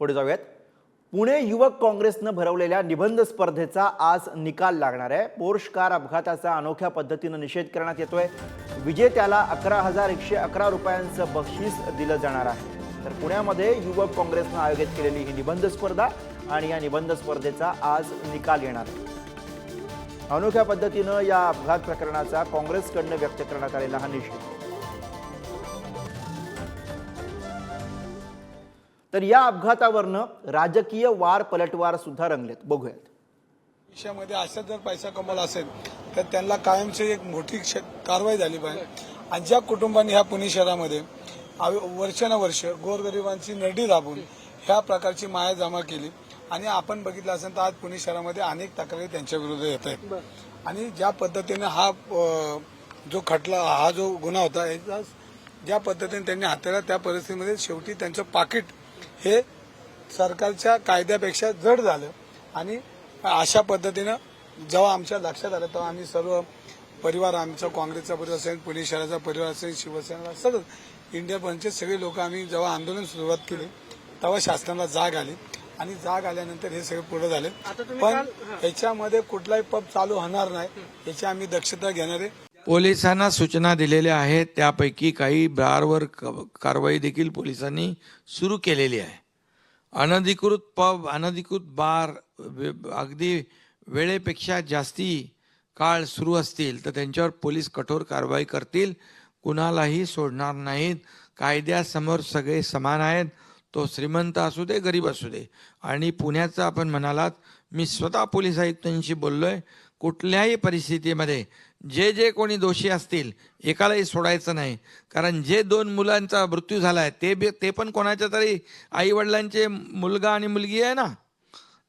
पुढे जाऊयात. पुणे युवक काँग्रेसनं भरवलेल्या निबंध स्पर्धेचा आज निकाल लागणार आहे. पोर्श कार अपघाताचा अनोख्या पद्धतीनं निषेध करण्यात येतोय. विजेत्याला अकरा हजार एकशे अकरा रुपयांचं बक्षीस दिलं जाणार आहे. तर पुण्यामध्ये युवक काँग्रेसनं आयोजित केलेली ही निबंध स्पर्धा आणि या निबंध स्पर्धेचा आज निकाल येणार आहे. अनोख्या पद्धतीनं या अपघात प्रकरणाचा काँग्रेसकडनं व्यक्त करण्यात आलेला हा निषेध. तर या अपघातावरनं राजकीय वार पलटवार सुद्धा रंगलेत. बघूयात. देशामध्ये असा जर पैसा कमवला असेल तर त्यांना कायमची एक मोठी कारवाई झाली पाहिजे. आणि ज्या कुटुंबांनी ह्या पुणे शहरामध्ये वर्षानुवर्ष गोरगरिबांची नरडी दाबून ह्या प्रकारची माया जमा केली. आणि आपण बघितलं असेल तर आज पुणे शहरामध्ये अनेक तक्रारी त्यांच्या विरुद्ध येत आहेत. आणि ज्या पद्धतीने हा अ, जो खटला हा जो गुन्हा होता ज्या पद्धतीने त्यांनी हाताळला त्या परिस्थितीमध्ये शेवटी त्यांचं पाकिट हे सरकारच्या कायद्यापेक्षा जड झालं. आणि अशा पद्धतीनं जेव्हा आमच्या लक्षात आलं तेव्हा आम्ही सर्व परिवार आमचा काँग्रेसचा परिवार असेल पुणे शहराचा परिवार असेल शिवसेना सगळं इंडिया पंचायत सगळे लोक आम्ही जेव्हा आंदोलन सुरुवात केली तेव्हा शासनाला जाग आली. आणि जाग आल्यानंतर हे सगळे पुढे झाले. पण याच्यामध्ये कुठलाही पब चालू होणार नाही याची आम्ही दक्षता घेणार आहे पोलिसांना सूचना दिलेल्या आहेत. त्यापैकी काही बारवर क- कारवाई देखील पोलिसांनी सुरू केलेली आहे. अनधिकृत पब अनधिकृत बार अगदी वेळेपेक्षा जास्ती काळ सुरू असतील तर त्यांच्यावर पोलीस कठोर कारवाई करतील. कुणालाही सोडणार नाहीत. कायद्यासमोर सगळे समान आहेत. तो श्रीमंत असू दे गरीब असू दे. आणि पुण्याचं आपण म्हणालात मी स्वतः पोलीस आयुक्तांशी आहे कुठल्याही परिस्थितीमध्ये जे जे कोणी दोषी असतील एकालाही सोडायचं नाही. कारण जे दोन मुलांचा मृत्यू झाला आहे ते बी- ते पण कोणाच्या तरी आईवडिलांचे मुलगा आणि मुलगी आहे ना?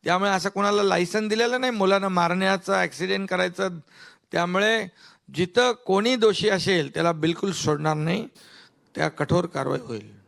त्यामुळे असं कोणाला लायसन दिलेलं नाही मुलांना मारण्याचं ॲक्सिडेंट करायचं. त्यामुळे जिथं कोणी दोषी असेल त्याला बिलकुल सोडणार नाही. त्या कठोर कारवाई होईल.